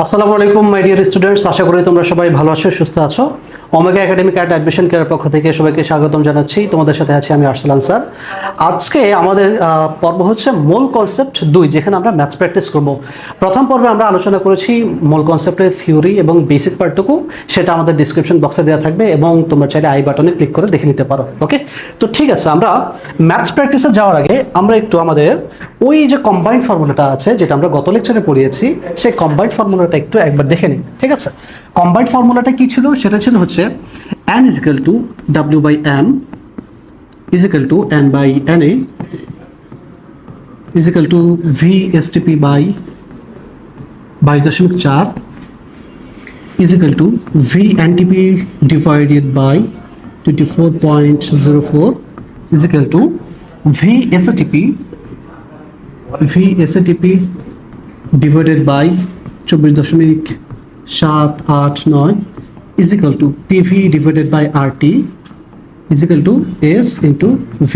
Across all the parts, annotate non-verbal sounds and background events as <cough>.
আসসালামু আলাইকুম my dear students আশা করি তোমরা সবাই ভালো আছো, সুস্থ আছো। Omega academic at admission care পক্ষ থেকে সবাইকে স্বাগতম জানাচ্ছি। তোমাদের সাথে আছি আমি আরসালান স্যার। আজকে আমাদের পর্ব হচ্ছে মূল কনসেপ্ট দুই, যেখানে আমরা ম্যাথস প্র্যাকটিস করব। প্রথম পর্বে আমরা আলোচনা করেছি মূল কনসেপ্টের থিওরি এবং বেসিক পার্টটুকু সেটা আমাদের ডিসক্রিপশন বক্সে দেওয়া থাকবে এবং তোমরা চাইলে আই বাটনে ক্লিক করে দেখে নিতে পারো ওকে তো ঠিক আছে, আমরা ম্যাথস প্র্যাকটিসে যাওয়ার আগে আমরা একটু আমাদের ওই যে কম্বাইন্ড ফর্মুলাটা আছে, যেটা আমরা গত লেকচারে পড়িয়েছি, সেই কম্বাইন্ড ফর্মুলাটা একটু একবার দেখে নিন, ঠিক আছে? কম্বাইন্ড ফর্মুলাটা কি ছিল? সেটা ছিল হচ্ছে N is equal to W by N is equal to N by N A is equal to V S TP by বাইশ দশমিক চার টিপি ডিভাইডেড বাই চব্বিশ দশমিক সাত আট নয় equal to pv divided by rt is equal to s into v.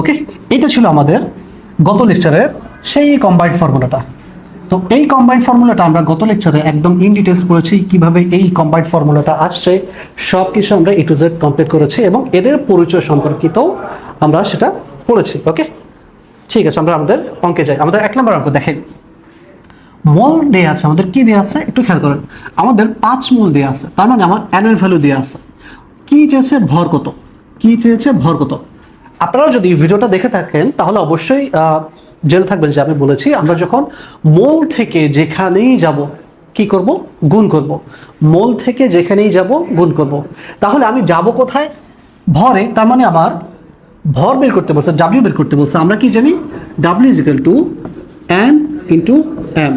ওকে এটা ছিল আমাদের গত লেকচারের সেই কম্বাইন্ড ফর্মুলাটা তো এই কম্বাইন্ড ফর্মুলাটা আমরা গত লেকচারে একদম ইন ডিটেলস পড়েছি, কীভাবে এই কম্বাইন্ড ফর্মুলাটা আসছে সব কিছু আমরা এ টু জেড কমপ্লিট করেছি এবং এদের পরিচয় সম্পর্কিতও আমরা সেটা পড়েছি ওকে ঠিক আছে, আমরা আমাদের অঙ্কে যাই। আমাদের এক নম্বর অঙ্ক দেখেন। মল দেয়া আছে, আমাদের কি দেয়া আছে? একটু খেয়াল করেন। আমাদের পাঁচ মল দেয়া আছে, তার মানে আমার অ্যানুয়াল ভ্যালু দেয়া আছে। কি চেয়েছে? ভর কত। কি চেয়েছে? ভর কত। আপনারা যদি ভিডিওটা দেখে থাকেন, তাহলে অবশ্যই জেনে থাকবেন যে আমি বলেছি, আমরা যখন মোল থেকে যেখানেই যাব, কি করব? গুণ করব। মোল থেকে যেখানেই যাব, গুণ করব। তাহলে আমি যাব কোথায়? ভরে, তার মানে আমার ভর বের করতে বলছে ডাব্লিউ বের করতে বলছে। আমরা কি জানি? W is equal to N into M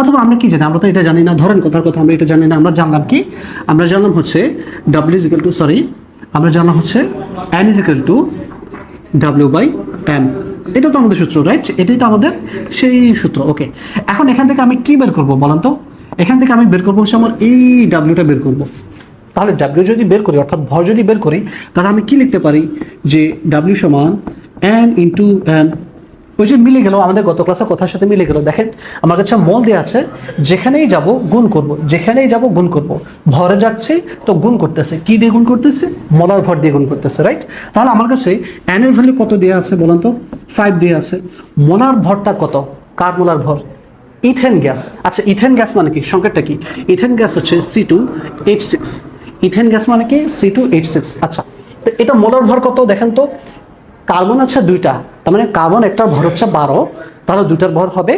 অথবা আমরা কি জানি? আমরা তো এটা জানি না। ধরেন কথার কথা, আমরা এটা জানি না। আমরা জানলাম কি? আমরা জানলাম হচ্ছে W is equal to sorry আমরা জানলাম হচ্ছে N is equal to W by M এটা তো আমাদের সূত্র রাইট এটাই তো আমাদের সেই সূত্র। ওকে এখন এখান থেকে আমি কি বের করব বলেন তো? এখান থেকে আমি বের করব হচ্ছে আমার এই ডাব্লিউটা বের করব। তাহলে ডাব্লিউ যদি বের করি, অর্থাৎ ভর যদি বের করি, তাহলে আমি কি লিখতে পারি? যে ডাব্লিউ সমান এন ইন্টু এন ওই যে মিলে গেল, আমাদের গত ক্লাসে কথার সাথে মিলে গেল। দেখেন, আমার কাছে মল দেওয়া আছে, যেখানেই যাব গুণ করব, যেখানেই যাব গুণ করব। ভরে যাচ্ছে তো গুণ করতেছে। কি দিয়ে গুণ করতেছে? মলার ভর দিয়ে গুণ করতেছে রাইট তাহলে আমার কাছে এনের ভ্যালু কত দেওয়া আছে বলেন তো? ফাইভ দেওয়া আছে। মলার ভরটা কত? কার মোলার ভর। Ethane gas. আচ্ছা ইথেন গ্যাস মানে কি? সংকেতটা কি? ইথেন গ্যাস হচ্ছে C two eight six ethane gas মানে কি? সি টু এইট সিক্স আচ্ছা তো এটা মোলার ভর কত? দেখেন তো কার্বন আছে দুইটা, তার মানে কার্বন একটার ভর হচ্ছে বারো, তাহলে দুইটার ভর হবে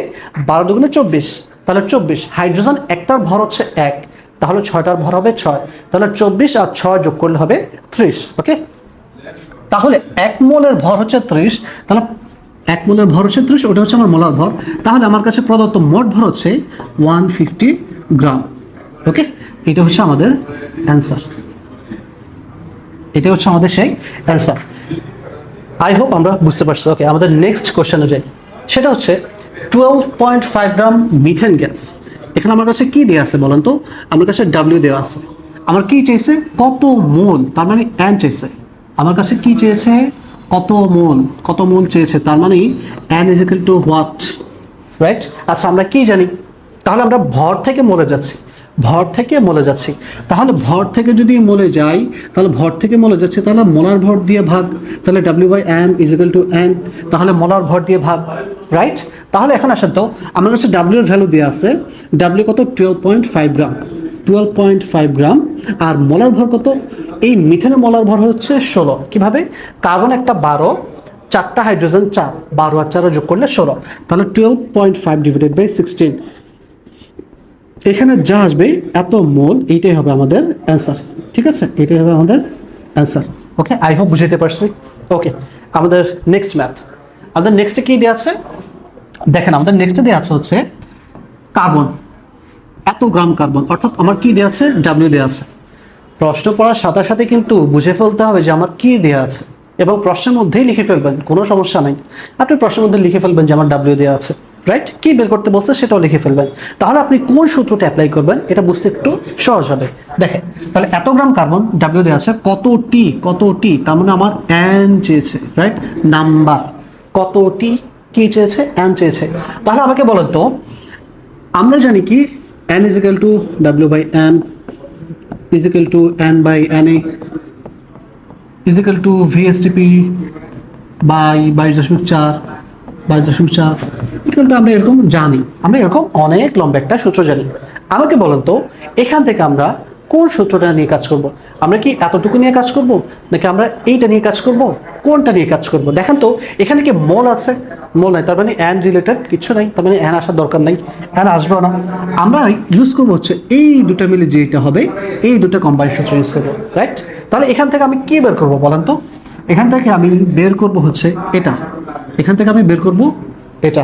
বারো দুগুণে চব্বিশ, তাহলে চব্বিশ, হাইড্রোজেন একটার ভর হচ্ছে এক, তাহলে ছয়টার ভর হবে ছয়, তাহলে চব্বিশ আর ছয় যোগ করলে হবে ত্রিশ ওকে তাহলে এক মোলের ভর হচ্ছে ত্রিশ, তাহলে এক মোলের ভর হচ্ছে ত্রিশ, ওটা হচ্ছে আমার মোলার ভর, তাহলে আমার কাছে প্রদত্ত মোট ভর হচ্ছে ওয়ান ফিফটি গ্রাম ওকে এটা হচ্ছে আমাদের অ্যান্সার, এটা হচ্ছে আমাদের সেই অ্যান্সার। আই হোপ আমরা বুঝতে পারছি। ওকে আমাদের নেক্সট কোশ্চেনে যাই। সেটা হচ্ছে twelve point five gram methane gas এখানে আমার কাছে কি দেওয়া আছে বলেন তো? আমার কাছে ডাব্লিউ দেওয়া আছে। আমার কি চেয়েছে কত মোল? তার মানে অ্যান চেয়েছে আমার কাছে কি চেয়েছে কত মোল? কত মোল চেয়েছে তার মানে N is equal to what right আচ্ছা আমরা কি জানি? তাহলে আমরা ভর থেকে মরে যাচ্ছি। ভর থেকে মলে যাচ্ছি। তাহলে ভর থেকে যদি মলে যাই তাহলে ভর থেকে মলে যাচ্ছে, তাহলে মোলার ভর দিয়ে ভাগ। তাহলে W by M is equal to N তাহলে মোলার ভর দিয়ে ভাগ রাইট তাহলে এখন আসেন তো, আমার কাছে ডাব্লিউর ভ্যালু দেওয়া আছে ডাব্লিউ কত? Twelve point five gram twelve point five gram আর মোলার ভর কত? এই মিথেনের মোলার ভর হচ্ছে ষোলো। কীভাবে? কার্বন একটা বারো, চারটা হাইড্রোজেন চার, বারো আর চারও যোগ করলে ষোলো। তাহলে twelve point five divided by sixteen এখানে যা আসবে, এত মোল, এইটাই হবে আমাদের অ্যান্সার ঠিক আছে? এটাই হবে আমাদের অ্যান্সার ওকে আই হোপ বুঝাইতে পারছি। ওকে আমাদের নেক্সট ম্যাথ আমাদের নেক্সটে কি দেওয়া আছে? দেখেন, আমাদের নেক্সটে দেওয়া আছে হচ্ছে কার্বন এত গ্রাম কার্বন অর্থাৎ আমার কি দেওয়া আছে? ডাব্লিউ দেওয়া আছে। প্রশ্ন পড়ার সাথে সাথে কিন্তু বুঝে ফেলতে হবে যে আমার কি দেওয়া আছে। এবং প্রশ্নের মধ্যেই লিখে ফেলবেন, কোনো সমস্যা নাই। আপনি প্রশ্নের মধ্যে লিখে ফেলবেন যে আমার ডাব্লিউ দেওয়া আছে। রাইট কি বের করতে বলছে সেটাও লিখে ফেলবেন। তাহলে আপনি কোন সূত্রটা অ্যাপ্লাই করবেন এটা বুঝতে একটু সহজ হবে। দেখেন, তাহলে এত গ্রাম কার্বন ডাব্লিউ দেওয়া আছে, কত টি কত টি তার মানে আমার অ্যান চেয়েছে রাইট নাম্বার কত টি কি চেয়েছে? অ্যান চেয়েছে। তাহলে আমাকে বলেন তো, আমরা জানি কি is equal to w by n, is equal to n is equal to vstp by বাইশ দশমিক চার বাইশ দশমিক ইকুয়াল আমরা এরকম জানি। আমরা এরকম অনেক লম্বা একটা সূত্র জানি। আমাকে বলেন তো, এখান থেকে আমরা কোন সূত্রটা নিয়ে কাজ করব? আমরা কি এতটুকু নিয়ে কাজ করব? নাকি আমরা এইটা নিয়ে কাজ করব? কোনটা নিয়ে কাজ করব? দেখেন তো, এখানে কি মোল আছে? মোল নাই, তার মানে অ্যান রিলেটেড কিছু নাই, তার মানে অ্যান আসার দরকার নাই, অ্যান আসবেও না। আমরা ইউজ করব হচ্ছে এই দুটো মিলে যেটা হবে, এই দুটো কম্বাইন সূত্র ইউজ করব রাইট তাহলে এখান থেকে আমি কি বের করব বলেন তো? এখান থেকে আমি বের করব হচ্ছে এটা। এখান থেকে আমি বের করব এটা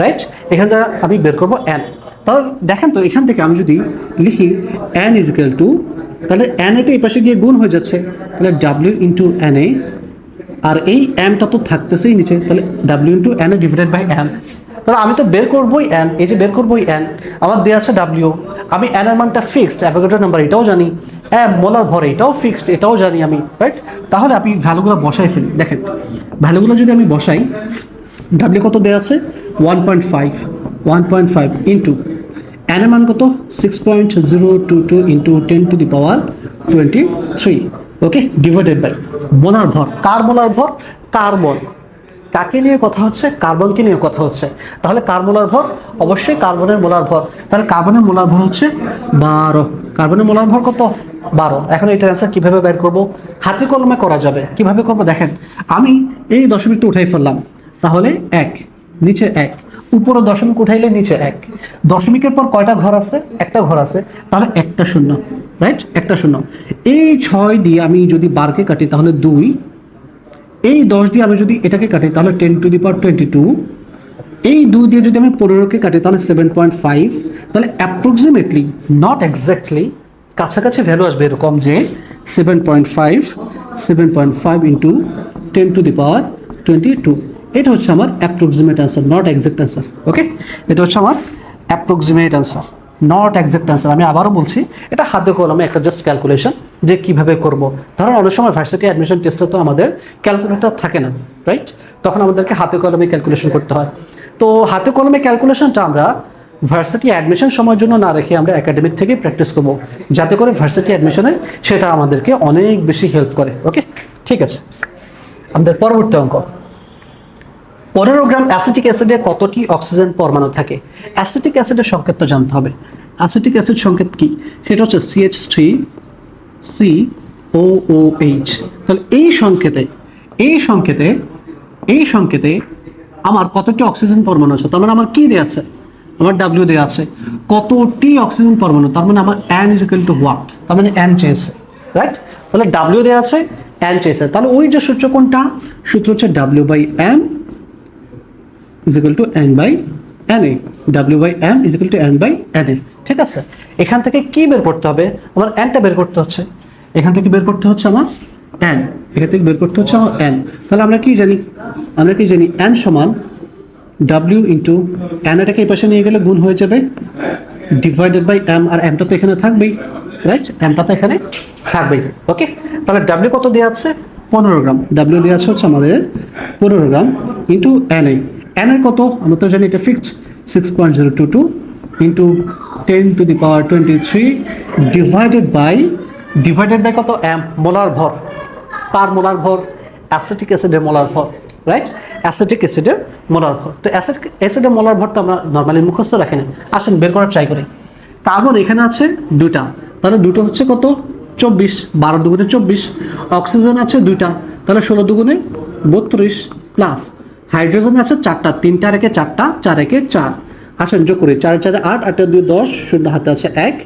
রাইট এখান থেকে আমি বের করব এন তাহলে দেখেন তো, এখান থেকে আমি যদি লিখি এন ইজ টু তাহলে এন এটা এই পাশে গিয়ে গুণ হয়ে যাচ্ছে। তাহলে ডাব্লিউ ইন্টু এন এ, আর এই এমটা তো থাকতেছেই নিচে, তাহলে W into N A divided by N তাহলে আমি তো বের করবোই এন এই যে বের করবোই এন আমার দেওয়া আছে ডাব্লিউ আমি এর মানটা ফিক্সড অ্যাভোগেটর নাম্বার এটাও জানি। হ্যাঁ মোলার ভর এটাও ফিক্সড এটাও জানি আমি রাইট তাহলে আপনি ভ্যালুগুলো বসাই ফেলি। দেখেন ভ্যালুগুলো যদি আমি বসাই ডাব্লিউ কত দেওয়া আছে? One point five one point five into N মান কত? Six point zero two two into ten to the power twenty three okay divided by molar ভর কার মোলার ভর কার্বন কাকে নিয়ে কথা হচ্ছে? কার্বনকে নিয়ে কথা হচ্ছে। তাহলে কার মোলার ভর অবশ্যই কার্বনের মোলার ভর তাহলে কার্বনের মোলার ভর হচ্ছে বারো। কার্বনের মোলার ভর কত? বারো। এখন এটার অ্যান্সার কীভাবে বের করব? হাতে কলমে করা যাবে। কীভাবে করব? দেখেন, আমি এই দশমিকটা উঠাই ফেললাম। তাহলে এক, নিচে এক, উপরে দশমিক উঠাইলে নিচে এক। দশমিকের পর কয়টা ঘর আছে? একটা ঘর আছে। তাহলে একটা শূন্য রাইট একটা শূন্য। এই ছয় দিয়ে আমি যদি বারকে কাটি, তাহলে দুই। এই দশ দিয়ে আমি যদি এটাকে কাটি, তাহলে ten to the power twenty two এই দুই দিয়ে যদি আমি পনেরোকে কাটি, তাহলে সেভেন পয়েন্ট ফাইভ তাহলে অ্যাপ্রক্সিমেটলি নট এক্স্যাক্টলি কাছাকাছি ভ্যালু আসবে এরকম যে seven point five seven point five into ten to the power twenty two এটা হচ্ছে আমার approximate answer not exact answer okay এটা হচ্ছে আমার approximate answer not exact answer আমি আবারও বলছি, এটা হাতে কলমে একটা জাস্ট ক্যালকুলেশন যে কীভাবে করব। ধরুন অনেক সময় ভার্সিটি অ্যাডমিশন টেস্টে তো আমাদের ক্যালকুলেটর থাকে না রাইট তখন আমাদেরকে হাতে কলমে ক্যালকুলেশন করতে হয়। তো হাতে কলমে ক্যালকুলেশনটা আমরা ভার্সিটি অ্যাডমিশন সময়ের জন্য না রেখে আমরা একাডেমিক থেকে প্র্যাকটিস করব। যাতে করে ভার্সিটি অ্যাডমিশনে সেটা আমাদেরকে অনেক বেশি হেল্প করে ওকে ঠিক আছে। আমাদের পরবর্তী অঙ্ক। পনেরো গ্রাম অ্যাসিটিক অ্যাসিডে কতটি অক্সিজেন পরমাণু থাকে? অ্যাসিটিক অ্যাসিডের সংকেত তো জানতে হবে। অ্যাসিটিক অ্যাসিড সংকেত কি? সেটা হচ্ছে CH three C O O H তাহলে এই সংকেতে এই সংকেতে এই সংকেতে আমার কতটি অক্সিজেন পরমাণু আছে? তার মানে আমার কি দেওয়া আছে? আমার ডাব্লিউ দেওয়া আছে। কতটি অক্সিজেন পরমাণু? তার মানে আমার N is equal to what তার মানে অ্যান চেয়েছে রাইট তাহলে ডাব্লিউ দেওয়া আছে অ্যান চেয়েছে। তাহলে ওই যে সূত্র কোনটা? সূত্র হচ্ছে W by M is equal to n by na w by m is equal to by by A ঠিক আছে? এখান থেকে কি বের করতে হবে? আমার nটা বের করতে হচ্ছে। এখান থেকে বের করতে হচ্ছে আমার n এখান থেকে বের করতে হচ্ছে আমার n তাহলে আমরা কি জানি? আমরা কি জানি? N সমান w ইন্টু n এটাকে এই পাশে নিয়ে গেলে গুণ হয়ে যাবে। ডিভাইডেড বাই এম আর mটা তো এখানে থাকবেই রাইট এমটা তো এখানে থাকবেই ওকে তাহলে ডাব্লিউ কত দেওয়া আছে? পনেরো গ্রাম। ডাব্লিউ দেওয়া আছে হচ্ছে আমাদের পনেরো gram into N A. N এর কত? আমরা তো জানি এটা fixed six point zero two two into ten to the power twenty three divided by divided by কত? এম মোলার ভর। তার মোলার ভর অ্যাসিটিক অ্যাসিডের মোলার ভর। রাইট অ্যাসিটিক অ্যাসিডের মোলার ভর। তো অ্যাসিড অ্যাসিডের মোলার ভর তো আমরা নর্মালি মুখস্থ রাখি না। আসেন বের করার ট্রাই করি। কার্বন এখানে আছে দুটা তাহলে দুটো হচ্ছে কত? চব্বিশ। বারো দুগুণে চব্বিশ। অক্সিজেন আছে দুইটা। তাহলে ষোলো দুগুণে বত্রিশ প্লাস হাইড্রোজেন আছে চারটা। তিনটা রেখে চারটা, চার একে চার। আসেন যোগ করি। চার চারে আট আটের দুই দশ, শূন্য হাতে আছে এক,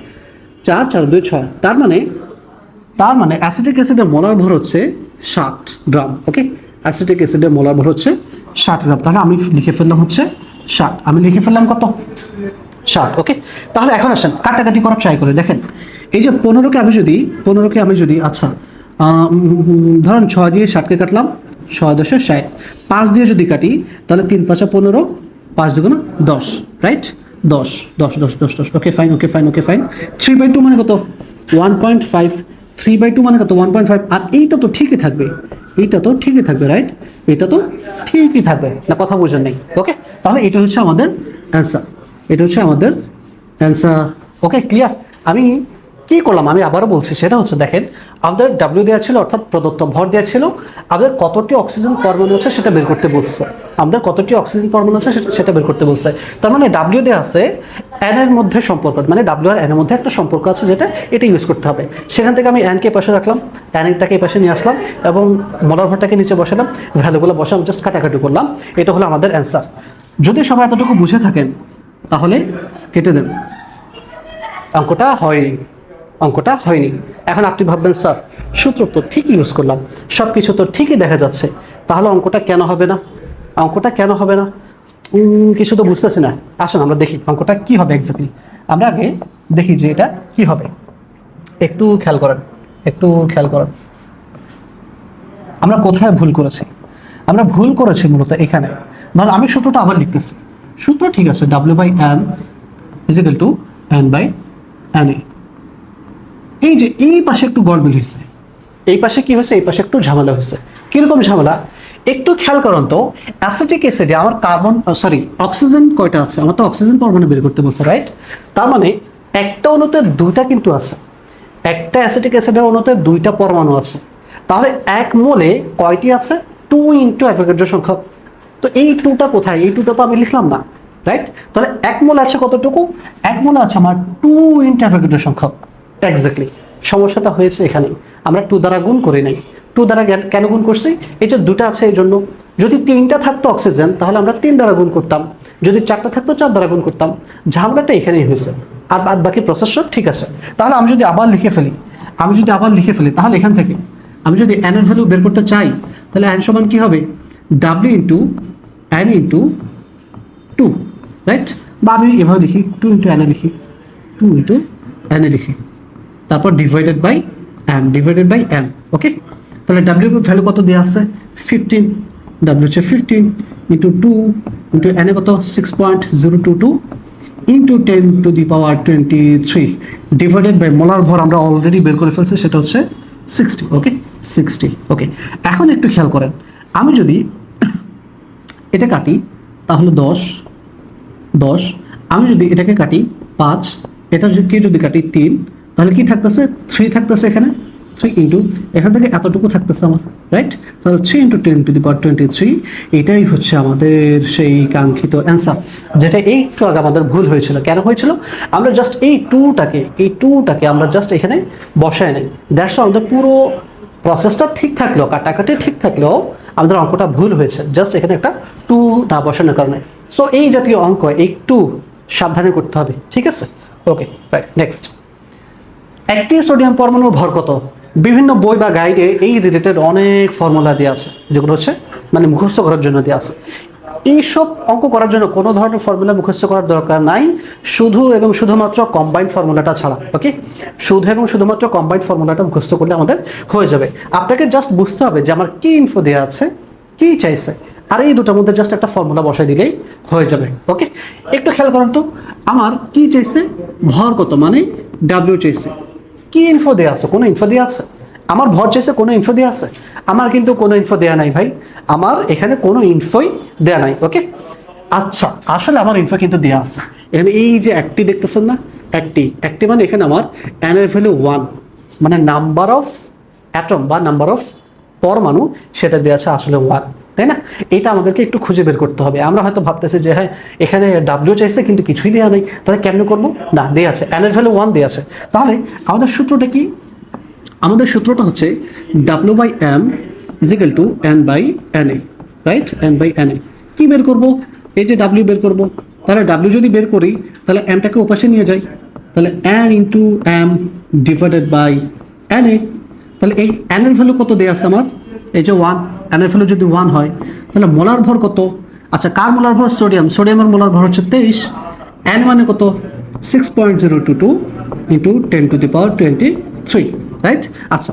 চার চার দুই ছয়। তার মানে তার মানে অ্যাসিটিক অ্যাসিডের মোলার ভর হচ্ছে ষাট গ্রাম ওকে অ্যাসিটিক অ্যাসিডের মোলার ভর হচ্ছে ষাট গ্রাম। তাহলে আমি লিখে ফেললাম হচ্ছে ষাট। আমি লিখে ফেললাম কত? ষাট, ওকে? তাহলে এখন আসেন, কাটাকাটি করার ট্রাই করে। দেখেন, এই যে পনেরোকে আমি যদি, পনেরোকে আমি যদি আচ্ছা ধরেন ছয় দিয়ে ষাটকে কাটলাম, ছয় দশে ষাট। পাঁচ দিয়ে যদি কাটি, তাহলে তিন পাঁচা পনেরো, পাঁচ দুগুণা দশ রাইট দশ দশ দশ দশ দশ। Okay fine okay fine okay fine three by two মানে কত? One point five three by two মানে কত? ওয়ান পয়েন্ট ফাইভ আর এইটা তো ঠিকই থাকবে। এইটা তো ঠিকই থাকবে রাইট এটা তো ঠিকই থাকবে। না, কথা বোঝার নেই ওকে তাহলে এটা হচ্ছে আমাদের অ্যান্সার এটা হচ্ছে আমাদের অ্যান্সার ওকে ক্লিয়ার আমি কি করলাম? আমি আবারও বলছি, সেটা হচ্ছে দেখেন, আমাদের ডাব্লিউ দেওয়া ছিল, অর্থাৎ প্রদত্ত ভর দেওয়া ছিল, আমাদের কতটি অক্সিজেন পরমাণু আছে সেটা বের করতে বলছে। আমাদের কতটি অক্সিজেন পরমাণু আছে সেটা- বের করতে বলছে। তার মানে ডাব্লিউ দেওয়া আছে এন এর মধ্যে সম্পর্ক মানে ডাব্লিউ আর এন এর মধ্যে একটা সম্পর্ক আছে যেটা এটা ইউজ করতে হবে। সেখান থেকে আমি এনকে পাশে রাখলাম এন এরটাকে এই পাশে নিয়ে আসলাম এবং মলার ভরটাকে নিচে বসালাম ভ্যালুগুলো বসালাম জাস্ট কাটাকাটি করলাম। এটা হলো আমাদের অ্যান্সার যদি সবাই এতটুকু বুঝে থাকেন, তাহলে কেটে দেন। অঙ্কটা হয়নি। অঙ্কটা হয়নি। এখন আপনি ভাববেন, স্যার, সূত্র তো ঠিকই ইউজ করলাম। সব কিছু তো ঠিকই দেখা যাচ্ছে। তাহলে অঙ্কটা কেন হবে না? অঙ্কটা কেন হবে না? কিছু তো বুঝতেছি না। আসুন, আমরা দেখি অঙ্কটা কি হবে এক্স্যাক্টলি আমরা আগে দেখি যে এটা কি হবে। একটু খেয়াল করেন, একটু খেয়াল করেন। আমরা কোথায় ভুল করেছি? আমরা ভুল করেছি মূলত এখানে। ধরুন, আমি সূত্রটা আবার লিখতেছি। সূত্র ঠিক আছে W by N is equal to N by N A এই যে এই পাশে একটু গড়বিল হয়েছে। এই পাশে কি হয়েছে? এই পাশে একটু ঝামেলা হয়েছে। কীরকম ঝামেলা? একটু খেয়াল করুন তো অ্যাসিটিক অ্যাসিডে আমার কার্বন সরি অক্সিজেন কয়টা আছে? আমার তো অক্সিজেন পরমাণু বের করতে বলছে রাইট তার মানে একটা অণুতে দুইটা কিন্তু আছে। একটা অ্যাসিটিক অ্যাসিডের অণুতে দুইটা পরমাণু আছে। তাহলে এক মোলে কয়টি আছে? টু ইন্টু অ্যাভোগাড্রো সংখ্যক। তো এই টুটা কোথায়? এই টুটা তো আমি লিখলাম না রাইট তাহলে এক মোল আছে কতটুকু? এক মোল আছে আমার টু ইন্টু অ্যাভোগাড্রো সংখ্যক। এক্স্যাক্টলি সমস্যাটা হয়েছে এখানে আমরা টু দ্বারা গুণ করে নাই। টু দ্বারা কেন গুণ করছি? এই যে দুটা আছে এই জন্য। যদি তিনটা থাকতো অক্সিজেন তাহলে আমরা তিন দ্বারা গুণ করতাম। যদি চারটা থাকতো, চার দ্বারা গুণ করতাম। ঝামেলাটা এখানেই হয়েছে। আর বাদ বাকি প্রসেস সব ঠিক আছে। তাহলে আমি যদি আবার লিখে ফেলি, আমি যদি আবার লিখে ফেলি, তাহলে এখান থেকে আমি যদি এর ভ্যালু বের করতে চাই, তাহলে এন সমান কি হবে? W into N into two right বা আমি এভাবে লিখি টু ইন্টু এ লিখি। টু ইন্টু এ লিখি। তারপর divided by M divided by M okay তাহলে ডাব্লিউ ভ্যালু কত দেওয়া আছে? ফিফটিন ডাব্লিউ হচ্ছে fifteen into two into N কত? Six point zero two two into ten to the power twenty three divided by molar ভর আমরা already বের করে ফেলছি, সেটা হচ্ছে সিক্সটি ওকে সিক্সটি ওকে এখন একটু খেয়াল করেন, আমি যদি এটা কাটি, তাহলে দশ দশ, আমি যদি এটাকে কাটি পাঁচ এটা কে যদি কাটি তিন, তাহলে কি থাকতেছে? থ্রি থাকতেছে এখানে? থ্রি ইন্টু, এখান থেকে এতটুকু থাকতেছে আমার রাইট তাহলে three into ten to the power twenty three, এটাই হচ্ছে আমাদের সেই কাঙ্ক্ষিত অ্যান্সার, যেটা এই একটু আগে আমাদের ভুল হয়েছিল। কেন হয়েছিল? আমরা জাস্ট এই টুটাকে এই টুটাকে আমরা জাস্ট এখানে বসায় নেই। দ্যাটস আমাদের পুরো প্রসেসটা ঠিক থাকলেও, কাটাকাটি ঠিক থাকলেও আমাদের অঙ্কটা ভুল হয়েছে। জাস্ট এখানে একটা টু না বসানোর কারণে। সো এই জাতীয় অঙ্ক একটু সাবধানে করতে হবে, ঠিক আছে? ওকে রাইট নেক্সট একটি সোডিয়াম পরমাণুর ভর কত? বিভিন্ন বই বা গাইডে এই রিলেটেড অনেক ফর্মুলা দেওয়া আছে, যেগুলো হচ্ছে মানে মুখস্থ করার জন্য দেওয়া আছে। এইসব অঙ্ক করার জন্য কোনো ধরনের ফর্মুলা মুখস্থ করার দরকার নাই। শুধু এবং শুধুমাত্র কম্বাইন্ড ফর্মুলাটা ছাড়া ওকে শুধু এবং শুধুমাত্র কম্বাইন্ড ফর্মুলাটা মুখস্থ করলে আমাদের হয়ে যাবে। আপনাকে জাস্ট বুঝতে হবে যে আমার কি ইনফো দেওয়া আছে, কি চাইছে, আর এই দুটোর মধ্যে জাস্ট একটা ফর্মুলা বসাই দিলেই হয়ে যাবে ওকে একটু খেয়াল করুন তো, আমার কি চাইছে, ভর কত মানে ডাব্লিউ চাইছে। কি ইনফো দেওয়া আছে? কোনো ইনফো দেওয়া আছে? আমার ভর চাইছে কোনো ইনফো দেওয়া আছে? আমার কিন্তু কোনো ইনফো দেওয়া নাই ভাই। আমার এখানে কোনো ইনফোই দেওয়া নাই ওকে আচ্ছা আসলে আমার ইনফো কিন্তু দেওয়া আছে। এখানে এই যে একটি দেখতেছেন না? একটি। একটি মানে এখানে আমার এর ভ্যালু ওয়ান মানে নাম্বার অফ অ্যাটম বা নাম্বার অফ পরমাণু, সেটা দেওয়া আছে আসলে ওয়ান তাই না? এটা আমাদেরকে একটু খুঁজে বের করতে হবে। আমরা হয়তো ভাবতেছি যে হ্যাঁ এখানে ডাব্লিউ চাইছে কিন্তু কিছুই দেওয়া নেই। তাহলে কেমনে করব? না দেওয়া আছে। এন এর ভ্যালু ওয়ান দেওয়া আছে। তাহলে আমাদের সূত্রটা কি? আমাদের সূত্রটা হচ্ছে W by M is equal to N by N A right N by N A কি বের করব? এই যে ডাব্লিউ বের করব। তাহলে ডাব্লিউ যদি বের করি, তাহলে এমটাকে ওপাশে নিয়ে যাই। তাহলে N into M divided by N A তাহলে এই এন এর ভ্যালু কত দেওয়া আছে আমার? এই যে ওয়ান এন এর ভ্যালু যদি ওয়ান হয়, তাহলে মোলার ভর কত? আচ্ছা কার মোলার ভর? সোডিয়াম। সোডিয়ামের মোলার ভর হচ্ছে তেইশ। এন মানে কত? Six point zero two two into ten to the power twenty three right আচ্ছা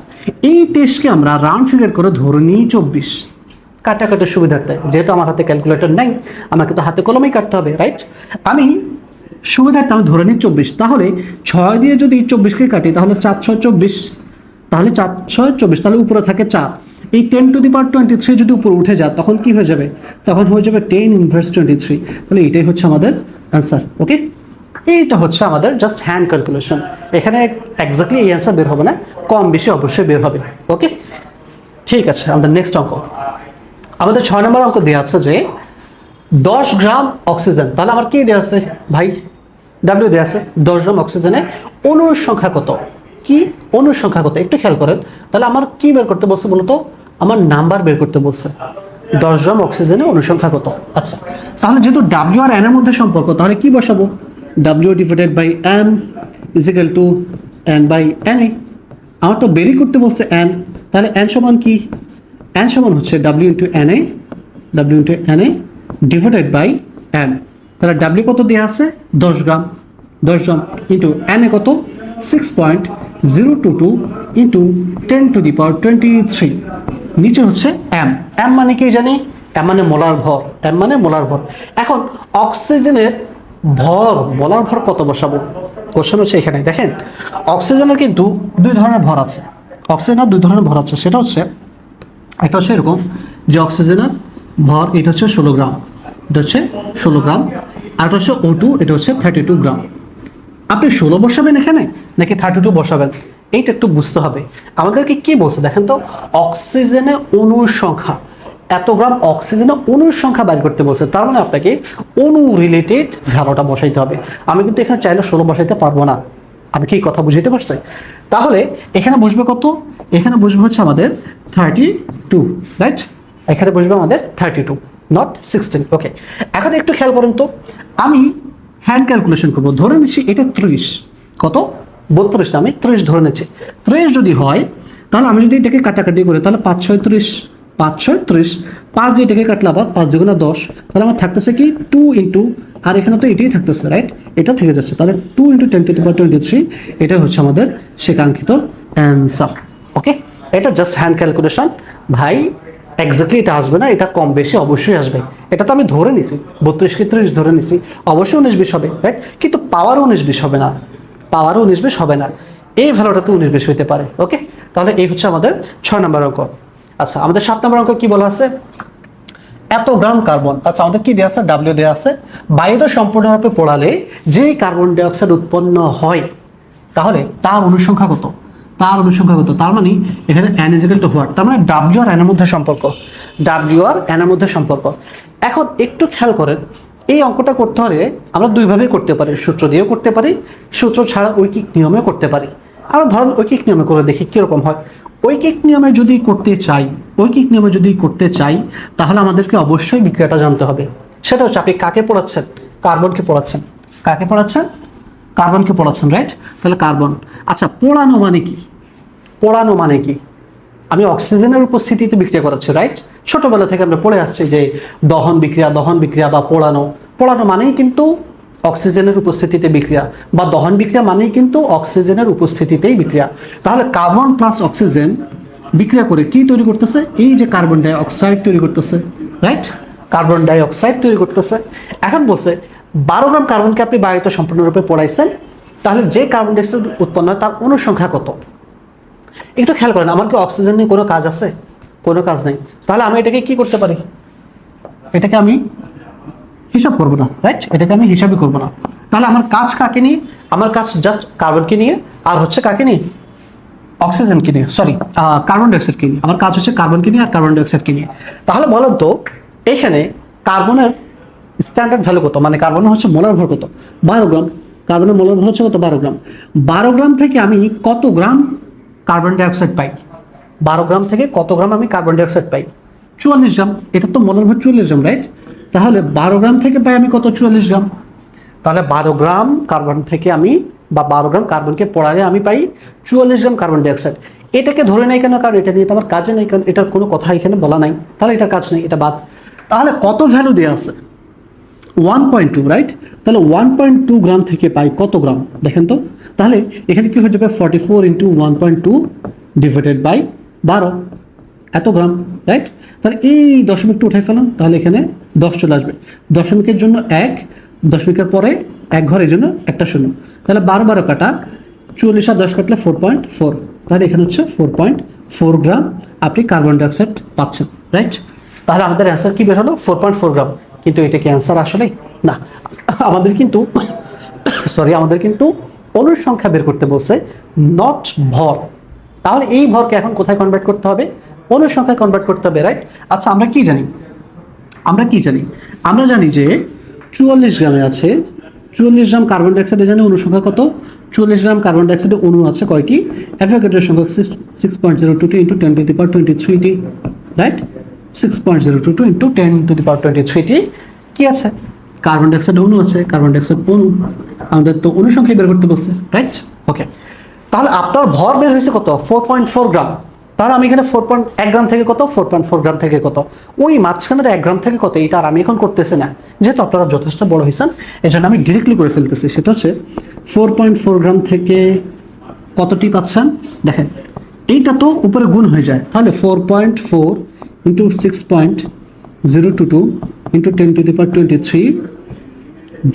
এই তেইশকে আমরা রাউন্ড ফিগার করে ধরে নিই চব্বিশ। কাটাকাটির সুবিধার্থে। যেহেতু আমার হাতে ক্যালকুলেটর নেই, আমাকে তো হাতে কলমেই কাটতে হবে রাইট আমি সুবিধার্থে আমি ধরে নিই চব্বিশ। তাহলে ছয় দিয়ে যদি চব্বিশকে কাটি, তাহলে চার ছয় চব্বিশ। তাহলে চার ছয় চব্বিশ, তাহলে উপরে থাকে চার। এই ten to the power twenty three যদি উপরে উঠে যায়, তখন কি হয়ে যাবে? তখন হয়ে যাবে টেন ইনভার্স টোয়েন্টি থ্রি তাহলে এটাই হচ্ছে আমাদের অ্যান্সার ওকে এইটা হচ্ছে আমাদের জাস্ট হ্যান্ড ক্যালকুলেশন এখানে এক্স্যাক্টলি এই অ্যান্সার বের হবে না, কম বেশি অবশ্যই বের হবে ওকে ঠিক আছে, আমাদের নেক্সট অঙ্ক। আমাদের ছয় নম্বর অঙ্ক দেওয়া আছে যে, দশ গ্রাম অক্সিজেন তাহলে আমার কি দেওয়া আছে ভাই? ডাব্লিউ দেওয়া আছে, দশ গ্রাম অক্সিজেনে অনুর সংখ্যা কত? কি অনুর সংখ্যা কত একটু খেয়াল করেন। তাহলে আমার কি বের করতে বলছে বলতো আমার নাম্বার বের করতে বলছে। দশ গ্রাম অক্সিজেনে অনুসংখ্যা কত আচ্ছা তাহলে যেহেতু ডাব্লিউ আর এন এর মধ্যে সম্পর্ক, তাহলে কি বসাবো? W divided by M is equal to N by N A আমার তো বেরি করতে বলছে এন তাহলে এন সমান কি? এন সমান হচ্ছে W into N A W into N A divided by N তাহলে ডাব্লিউ কত দেওয়া আছে? দশ গ্রাম। দশ গ্রাম ইন্টু এন এ কত? Six point zero two two into ten to the power twenty three নিচে হচ্ছে এম এম মানে কি জানি? এম মানে মোলার ভর। এম মানে মোলার ভর। এখন অক্সিজেনের ভর মোলার ভর কত বসাবো? কোশ্চেন হচ্ছে এখানে। দেখেন অক্সিজেনের কিন্তু দুই ধরনের ভর আছে। অক্সিজেনের দুই ধরনের ভর আছে। সেটা হচ্ছে, একটা হচ্ছে এরকম যে অক্সিজেনের ভর এটা হচ্ছে ষোলো গ্রাম, এটা হচ্ছে ষোলো গ্রাম, আর এটা হচ্ছে ও টু এটা হচ্ছে থার্টি টু গ্রাম। আপনি ষোলো বসাবেন এখানে? নাকি থার্টি টু বসাবেন? এইটা একটু বুঝতে হবে। আমাদেরকে কি বলছে? দেখেন তো, অক্সিজেনে অণুর সংখ্যা। এত গ্রাম অক্সিজেনে অণুর সংখ্যা বের করতে বলছে। তার মানে আপনাকে অণু রিলেটেড ভ্যালুটা বসাইতে হবে। আমি কিন্তু এখানে চাইলে ষোলো বসাইতে পারব না। আমি কি কথা বুঝাইতে পারছি? তাহলে এখানে বসবে কত? এখানে বসবে হচ্ছে আমাদের থার্টি টু রাইট এখানে বসবে আমাদের thirty two not sixteen okay এখন একটু খেয়াল করুন তো। আমি হ্যান্ড ক্যালকুলেশন করব। ধরে নিচ্ছি এটা ত্রিশ। কত? বত্রিশ না আমি ত্রিশ ধরে নিচ্ছি। ত্রিশ যদি হয়, তাহলে আমি যদি এটাকে কাটাকাটি করি, তাহলে পাঁচ ছয় ত্রিশ। পাঁচ ছয় ত্রিশ। পাঁচ দিয়ে এটাকে কাটলে আবার পাঁচ দুগুণা দশ। তাহলে আমার থাকতেছে কি? টু ইন্টু, আর এখানে তো এটাই থাকতেছে রাইট এটা থেকে যাচ্ছে। তাহলে two into ten to twenty three, এটা হচ্ছে আমাদের সে কাঙ্ক্ষিত অ্যান্সার ওকে এটা জাস্ট হ্যান্ড ক্যালকুলেশন ভাই এক্স্যাক্টলি এটা আসবে না, এটা কম বেশি অবশ্যই আসবে। এটা তো আমি ধরে নিছি, বত্রিশ কি ত্রিশ ধরে নিছি, অবশ্যই উনিশ বিশ হবে রাইট কিন্তু পাওয়ারও উনিশ বিশ হবে না পাওয়ারও উনিশ বিশ হবে না। এই ভ্যালুটা তো উনিশ বিশ হইতে পারে ওকে তাহলে এই হচ্ছে আমাদের ছয় নম্বর অঙ্ক। আচ্ছা আমাদের সাত নম্বর অঙ্ক কি বলা আছে? এত গ্রাম কার্বন আচ্ছা আমাদের কি দেওয়া আছে? ডাব্লিউ দেওয়া আছে। বায়ুতে সম্পূর্ণরূপে পোড়ালে যে কার্বন ডাইঅক্সাইড উৎপন্ন হয়, তাহলে তার অনুসংখ্যা কত? তার অনুসংখ্যা কত? তার মানে এখানে এন ইজিক্যাল টু হোয়াট তার মানে ডাব্লিউ আর এনের মধ্যে সম্পর্ক। ডাব্লিউ আর এনের মধ্যে সম্পর্ক। এখন একটু খেয়াল করেন, এই অঙ্কটা করতে হলে আমরা দুইভাবেই করতে পারি। সূত্র দিয়েও করতে পারি, সূত্র ছাড়া ঐকিক নিয়মে করতে পারি। আমরা ধরুন ঐকিক নিয়মে করে দেখি কীরকম হয়। ঐকিক নিয়মে যদি করতে চাই, ঐকিক নিয়মে যদি করতে চাই, তাহলে আমাদেরকে অবশ্যই বিক্রিয়াটা জানতে হবে। সেটা হচ্ছে আপনি কাকে পড়াচ্ছেন? কার্বনকে পড়াচ্ছেন। কাকে পড়াচ্ছেন? কার্বনকে পড়াচ্ছেন রাইট তাহলে কার্বন আচ্ছা পোড়ানো মানে কি? পোড়ানো মানে কি? আমি অক্সিজেনের উপস্থিতিতে বিক্রিয়া করাচ্ছি রাইট ছোটবেলা থেকে আমরা পড়ে আসছি যে দহন বিক্রিয়া দহন বিক্রিয়া বা পোড়ানো। পোড়ানো মানেই কিন্তু অক্সিজেনের উপস্থিতিতে বিক্রিয়া বা দহন বিক্রিয়া মানেই কিন্তু অক্সিজেনের উপস্থিতিতেই বিক্রিয়া। তাহলে কার্বন প্লাস অক্সিজেন বিক্রিয়া করে কি তৈরি করতেছে? এই যে কার্বন ডাই অক্সাইড তৈরি করতেছে রাইট কার্বন ডাই অক্সাইড তৈরি করতেছে। এখন বলছে বারো গ্রাম কার্বনকে আপনি বায়ুতে সম্পূর্ণরূপে পড়াইছেন, তাহলে যে কার্বন ডাইঅক্সাইড উৎপন্ন হয় তার অনুসংখ্যা কত? একটু খেয়াল করেন, আমার কি অক্সিজেন নিয়ে কোনো কাজ আছে? কোনো কাজ নেই। তাহলে আমি এটাকে কি করতে পারি? এটাকে আমি হিসাব করব না রাইট এটাকে আমি হিসাবই করব না। তাহলে আমার কাজ কাকে নিয়ে? আমার কাজ জাস্ট কার্বনকে নিয়ে, আর হচ্ছে কাকে নিয়ে? অক্সিজেনকে নিয়ে সরি কার্বন ডাইঅক্সাইডকে নিয়ে। আমার কাজ হচ্ছে কার্বনকে নিয়ে আর কার্বন ডাইঅক্সাইডকে নিয়ে। তাহলে বলেন তো, এখানে কার্বনের স্ট্যান্ডার্ড ভ্যালু কত? মানে কার্বনের হচ্ছে মোলার ভর কত? বারো গ্রাম কার্বনের মোলার ভর হচ্ছে কত? বারো গ্রাম বারো গ্রাম থেকে আমি কত গ্রাম কার্বন ডাইঅক্সাইড পাই? বারো গ্রাম থেকে কত গ্রাম আমি কার্বন ডাইঅক্সাইড পাই? চুয়াল্লিশ গ্রাম এটা তো মোলার ভর চুয়াল্লিশ গ্রাম রাইট তাহলে বারো গ্রাম থেকে পাই আমি কত? চুয়াল্লিশ গ্রাম তাহলে বারো গ্রাম কার্বন থেকে আমি বা বারো গ্রাম কার্বনকে পড়ালে আমি পাই চুয়াল্লিশ গ্রাম কার্বন ডাইঅক্সাইড এটাকে ধরে নেই কেন? কারণ এটা নিয়ে তো আমার কাজে নেই, কারণ এটার কোনো কথা এখানে বলা নাই। তাহলে এটার কাজ নেই, এটা বাদ। তাহলে কত ভ্যালু দেওয়া আছে? ওয়ান পয়েন্ট টু রাইট তাহলে ওয়ান পয়েন্ট টু গ্রাম থেকে পাই কত গ্রাম? দেখেন তো। তাহলে এখানে কি হয়ে যাবে? Forty four into one point two divided by বারো। এত গ্রাম রাইট তাহলে এই দশমিকটা উঠাই ফেলাম তাহলে এখানে দশ চলে আসবে। দশমিকের জন্য এক, দশমিকের পরে এক ঘরের জন্য একটা শূন্য। তাহলে বারো বারো কাটা, চুয়াল্লিশ আর দশ কাটলে ফোর পয়েন্ট ফোর তাহলে এখানে হচ্ছে ফোর পয়েন্ট ফোর গ্রাম আপনি কার্বন ডাইঅক্সাইড পাচ্ছেন রাইট তাহলে আমাদের অ্যান্সার কি বের হলো? Four point four gram. কিন্তু এটা কি অ্যান্সার আসলে না। আমাদের কিন্তু সরি আমাদের কিন্তু অনুর সংখ্যা বের করতে বলছে নট ভর। তাহলে এই ভরকে এখন কোথায় কনভার্ট করতে হবে? অনুর সংখ্যায় কনভার্ট করতে হবে রাইট আচ্ছা আমরা কি জানি? আমরা কি জানি? আমরা জানি যে চুয়াল্লিশ গ্রামে আছে, চুয়াল্লিশ গ্রাম কার্বন ডাইঅক্সাইডে জানি অনু সংখ্যা কত? চুয়াল্লিশ গ্রাম কার্বন ডাইঅক্সাইডে অণু আছে কয়টি অ্যাভোগাড্রোর সংখ্যা six point zero two two into ten to the power twenty thirty right six point zero two two into ten to the power twenty thirty কি আছে? কার্বন ডাইঅক্সাইড অণু আছে কার্বন ডাইঅক্সাইড অণু। আমাদের তো অণু বের করতে বলছে রাইট ওকে তাহলে আপনার ভর বের হয়েছে কত? Four point four gram. তাহলে আমি এখানে ফোর পয়েন্ট এক গ্রাম থেকে কত? ফোর পয়েন্ট ফোর গ্রাম থেকে কত? ওই মাঝখানের এক গ্রাম থেকে কত? এটা আর আমি এখন করতেছি না। যেহেতু আপনারা যথেষ্ট বড় হয়েছেন এই জন্য আমি ডিরেক্টলি করে ফেলতেছি। সেটা হচ্ছে ফোর পয়েন্ট ফোর গ্রাম থেকে কতটি পাচ্ছেন? দেখেন, এইটা তো উপরে গুণ হয়ে যায়। তাহলে four point four two into ten to the per twenty three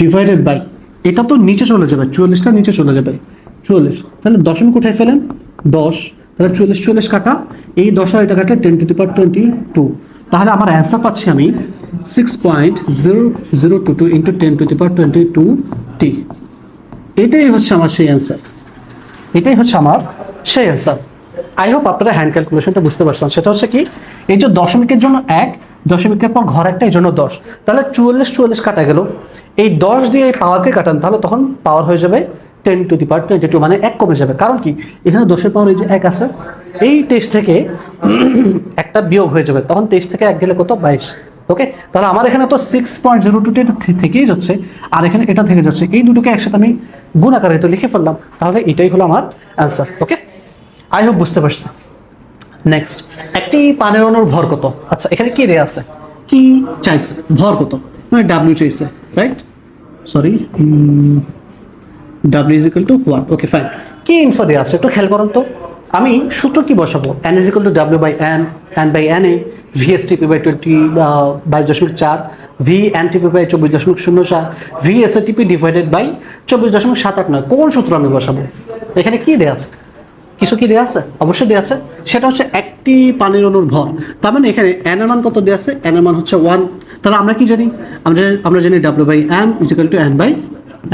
divided by এটা তো নিচে চলে যাবে, চুয়াল্লিশটা নিচে চলে যাবে, চুয়াল্লিশ। তাহলে দশমিক কোথায় ফেলেন? দশ। তাহলে চুয়াল্লিশ চুয়াল্লিশ কাটা, এই দশ আর এটা কাটা ten to per twenty two তাহলে আমার অ্যান্সার পাচ্ছি আমি six point zero zero two two into ten to per twenty two টি এটাই হচ্ছে আমার সেই অ্যান্সার এটাই হচ্ছে আমার সেই অ্যান্সার আই হোপ আপনারা হ্যান্ড ক্যালকুলেশনটা বুঝতে পারছেন। সেটা হচ্ছে কি, এই যে দশমিকের জন্য এক, দশমিকের পর ঘর একটা, এই জন্য দশ। তাহলে চুয়াল্লিশ চুয়াল্লিশ কাটা গেল। এই দশ দিয়ে এই পাওয়ারকে কাটান, তাহলে তখন পাওয়ার হয়ে যাবে ten to the power twenty two মানে এক কমে যাবে। কারণ কি, এখানে দশের পাওয়ার এই যে এক আছে, এই তেইশ থেকে <clears throat> একটা বিয়োগ হয়ে যাবে। তখন তেইশ থেকে এক গেলে কত? বাইশ। ওকে তাহলে আমার এখানে তো সিক্স পয়েন্ট জিরো টু থেকেই যাচ্ছে, আর এখানে এটা থেকে যাচ্ছে। এই দুটোকে একসাথে আমি গুণ আকারে তো লিখে ফেললাম। তাহলে এটাই হলো আমার অ্যান্সার ওকে আই হোপ বুঝতে পারছি। নেক্সট একটি পানের অণুর ভর কত? আচ্ছা এখানে কি দেয়া আছে? কি চাইছে? ভর কত? মানে ডাব্লিউ চাইছে right sorry W is equal to one okay fine কি ইনফো দেওয়া আছে? একটু খেয়াল করুন তো। আমি সূত্র কি বসাবো? N is equal to W by N N by N A V S TP by twenty বাইশ দশমিক চার ভি এন টিপি বাই চব্বিশ দশমিক শূন্য চার V S A TP divided by চব্বিশ দশমিক সাত আট নয়। কোন সূত্র আমি বসাবো? এখানে কি দেওয়া আছে? কিছু কি দেওয়া আছে? অবশ্যই দেওয়া আছে। সেটা হচ্ছে একটি পানির অণুর ভর। তার মানে এখানে এর মান কত দেওয়া আছে? এর মান হচ্ছে ওয়ান তাহলে আমরা কি জানি? আমরা আমরা জানি W by M is equal to N by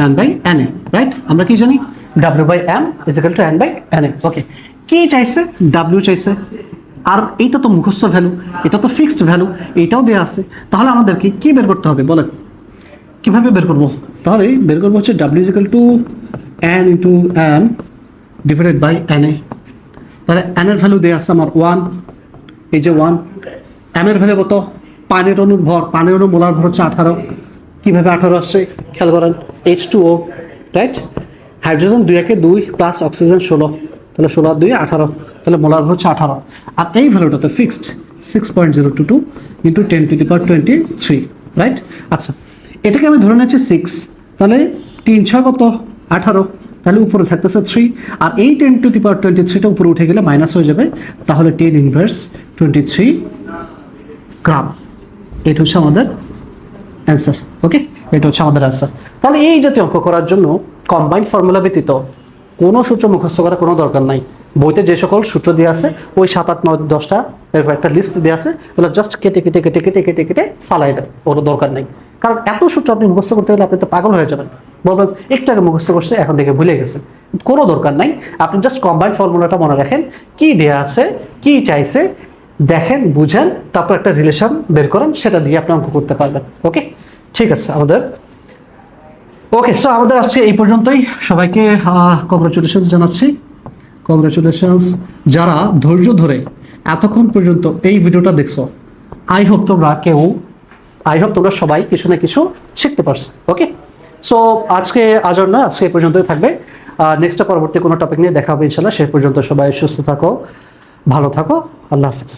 N by N A right আমরা কি জানি? W by M is equal to N by N A okay কি চাইছে? ডাব্লিউ চাইছে। আর এইটা তো মুখস্থ ভ্যালু এটা তো ফিক্সড ভ্যালু এইটাও দেওয়া আছে। তাহলে আমাদেরকে কি বের করতে হবে? বলেন। কীভাবে বের করব? তাহলে বের করব হচ্ছে W is equal to N into N divided by N A তাহলে এন এর ভ্যালু দেওয়া আছে আমার ওয়ান এই যে ওয়ান এম এর ভ্যালু কত? পানির অণুর ভর, পানির অণু মোলার ভর হচ্ছে আঠারো। কীভাবে আঠারো আসছে? খেয়াল করেন H two O right hydrogen দুই একে দুই প্লাস অক্সিজেন ষোলো। তাহলে ষোলো দুই, আঠারো। তাহলে মোলার ভর হচ্ছে আঠারো। আর এই ভ্যালুটা তো fixed six point zero two two into ten to the power twenty three right আচ্ছা এটাকে আমি ধরে নিচ্ছি সিক্স তাহলে তিন ছয় কত? আঠারো। তাহলে উপরে থাকতেছে থ্রি আর এই ten to the power twenty থ্রিটা উপরে উঠে গেলে মাইনাস হয়ে যাবে। তাহলে ten inverse twenty three gram এটা হচ্ছে আমাদের অ্যান্সার ওকে এটা হচ্ছে আমাদের অ্যান্সার তাহলে এই জাতীয় অঙ্ক করার জন্য কম্বাইন্ড ফর্মুলা ব্যতীত কোনো সূত্র মুখস্থ করার কোনো দরকার নাই। বইতে যে সকল সূত্র দেওয়া আছে, ওই সাত, আট, নয়, দশটা, এরকম একটা লিস্ট দেওয়া আছে, ওগুলো জাস্ট কেটে কেটে কেটে কেটে কেটে কেটে ফালাই দেন ওগুলো দরকার নেই। কারণ এত সূত্র আপনি মুখস্থ করতে গেলে আপনি তো পাগল হয়ে যাবেন। বলবেন, একটু আগে মুখস্থ করছে, এখন থেকে ভুলে গেছে। কোনো দরকার নাই। আপনি জাস্ট কম্বাইন্ড ফর্মুলাটা মনে রাখেন, কি দেয়া আছে, কি চাইছে, দেখেন, বুঝেন, তারপর একটা রিলেশন বের করেন, সেটা দিয়ে আপনি অঙ্ক করতে পারবেন। ওকে ঠিক আছে, আমাদের। ওকে সো আমাদের আজকে এই পর্যন্তই। সবাইকে কংগ্রাচুলেশনস জানাচ্ছি। কংগ্রাচুলেশনস যারা ধৈর্য ধরে এতক্ষণ পর্যন্ত এই ভিডিওটা দেখছ আই হোপ তোমরা কেউ আই হোপ তোমরা সবাই কিছু না কিছু শিখতে পারছ ওকে সো আজকে আজ আর নয় আজকে এই পর্যন্তই থাকবে। নেক্সট পরবর্তী কোনো টপিক নিয়ে দেখা হবে ইনশাল্লাহ সে পর্যন্ত সবাই সুস্থ থাকো, ভালো থাকো। আল্লাহ হাফিজ।